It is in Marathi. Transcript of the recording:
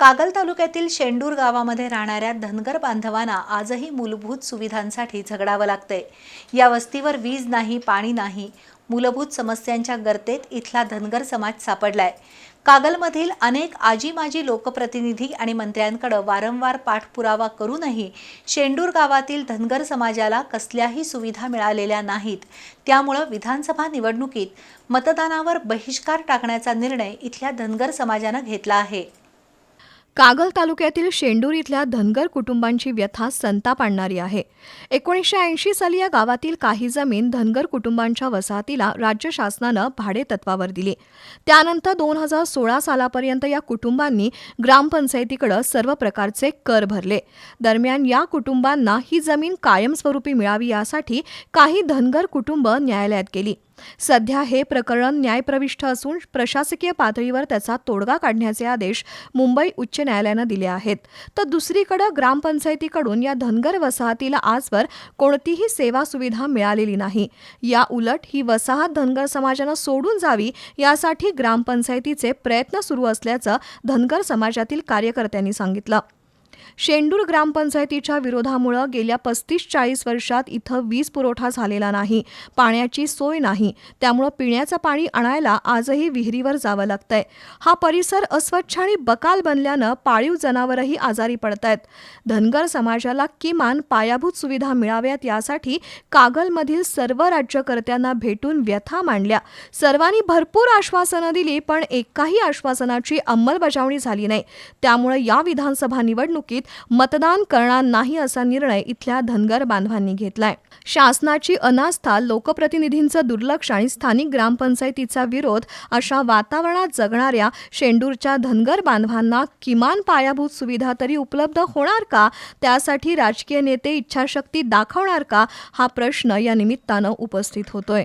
कागल तालुक्यातील शेंडूर गावामध्ये राहणाऱ्या धनगर बांधवांना आजही मूलभूत सुविधांसाठी झगडावं लागतंय. या वस्तीवर वीज नाही पाणी नाही मूलभूत समस्यांच्या गर्तेत इथला धनगर समाज सापडलाय. कागलमधील अनेक आजी माजी लोकप्रतिनिधी आणि मंत्र्यांकडे वारंवार पाठपुरावा करूनही शेंडूर गावातील धनगर समाजाला कसल्याही सुविधा मिळालेल्या नाहीत. त्यामुळं विधानसभा निवडणुकीत मतदानावर बहिष्कार टाकण्याचा निर्णय इथल्या धनगर समाजानं घेतला आहे. कागल तालुक्यातील शेंडूर इथल्या धनगर कुटुंबांची व्यथा संताप आणणारी आहे. एकोणीसशे ऐंशी साली या गावातील काही जमीन धनगर कुटुंबांच्या वसाहतीला राज्य शासनानं भाडेतत्वावर दिली. त्यानंतर दोन हजार सोळा सालापर्यंत या कुटुंबांनी ग्रामपंचायतीकडे सर्व प्रकारचे कर भरले. दरम्यान या कुटुंबांना ही जमीन कायमस्वरूपी मिळावी यासाठी काही धनगर कुटुंब न्यायालयात गेली. सध्या हे प्रकरण न्यायप्रविष्ट असून प्रशासकीय पातळीवर त्याचा तोडगा काढण्याचे आदेश मुंबई उच्च न्यायालयानं दिले आहेत. तर दुसरीकडे ग्रामपंचायतीकडून या धनगर वसाहतीला आजवर कोणतीही सेवा सुविधा मिळालेली नाही. या उलट ही वसाहत धनगर समाजानं सोडून जावी यासाठी ग्रामपंचायतीचे प्रयत्न सुरू असल्याचं धनगर समाजातील कार्यकर्त्यांनी सांगितलं. शेंडूर ग्रामपंचायतीच्या विरोधामुळं गेल्या पस्तीस चाळीस वर्षात इथं वीज पुरवठा झालेला नाही पाण्याची सोय नाही त्यामुळं पिण्याचं पाणी आणायला आजही विहिरीवर जावं लागतंय. हा परिसर अस्वच्छ आणि बकाल बनल्यानं पाळीव जनावरही आजारी पडतायत. धनगर समाजाला किमान पायाभूत सुविधा मिळाव्यात यासाठी कागलमधील सर्व राज्यकर्त्यांना भेटून व्यथा मांडल्या. सर्वांनी भरपूर आश्वासनं दिली पण एकाही आश्वासनाची अंमलबजावणी झाली नाही. त्यामुळे या विधानसभा निवडणुकीत मतदान करणार नाही असा निर्णय इथल्या धनगर बांधवांनी घेतलाय. शासनाची अनास्था लोकप्रतिनिधींचं दुर्लक्ष आणि स्थानिक ग्रामपंचायतीचा विरोध अशा वातावरणात जगणाऱ्या शेंडूरच्या धनगर बांधवांना किमान पायाभूत सुविधा तरी उपलब्ध होणार का? त्यासाठी राजकीय नेते इच्छाशक्ती दाखवणार का? हा प्रश्न या निमित्तानं उपस्थित होतोय.